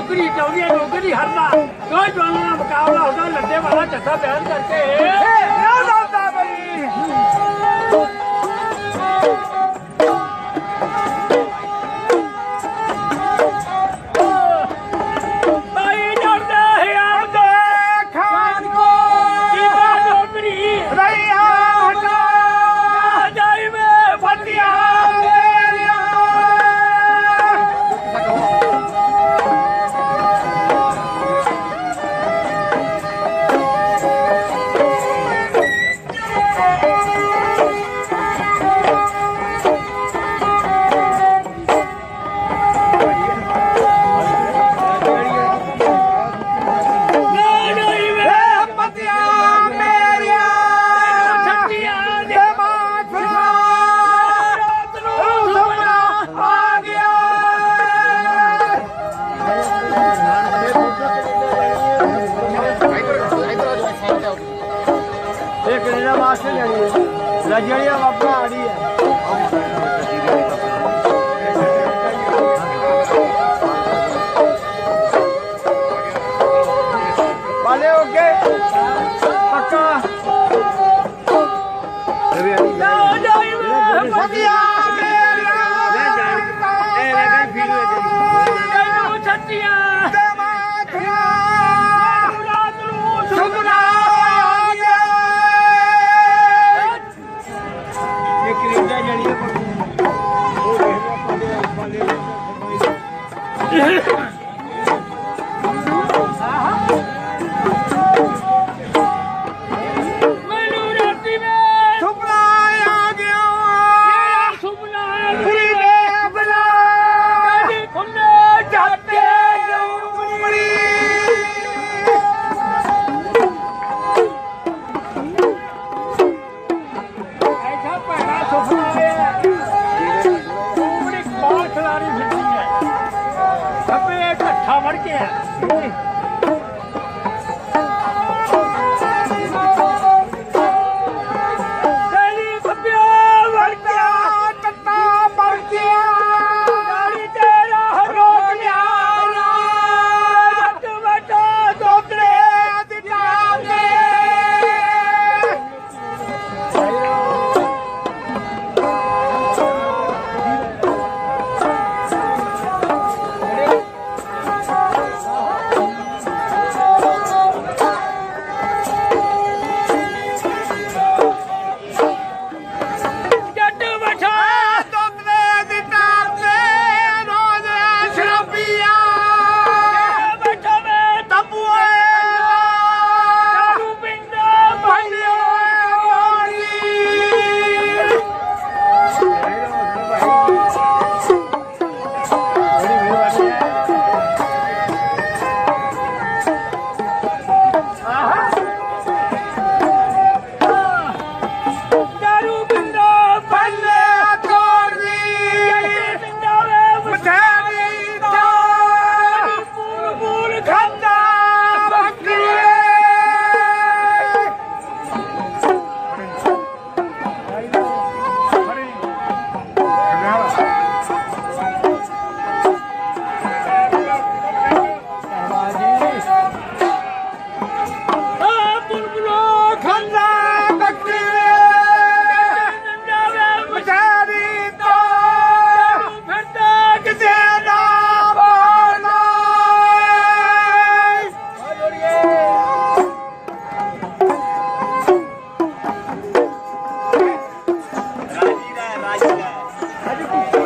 ਨੌਕਰੀ ਚਾਹੁੰਦੀਆਂ ਨੌਕਰੀ ਹਰਦਾ ਦੋ ਜਵਾਨਾਂ ਦਾ ਮੁਕਾਬਲਾ ਹੁੰਦਾ ਲੱਡੇ ਵਾਲਾ ਜੱਥਾ ਬਿਆਨ ਕਰਕੇ। आ रही है सजड़िया बाबा आ रही है Yeah. Sabe o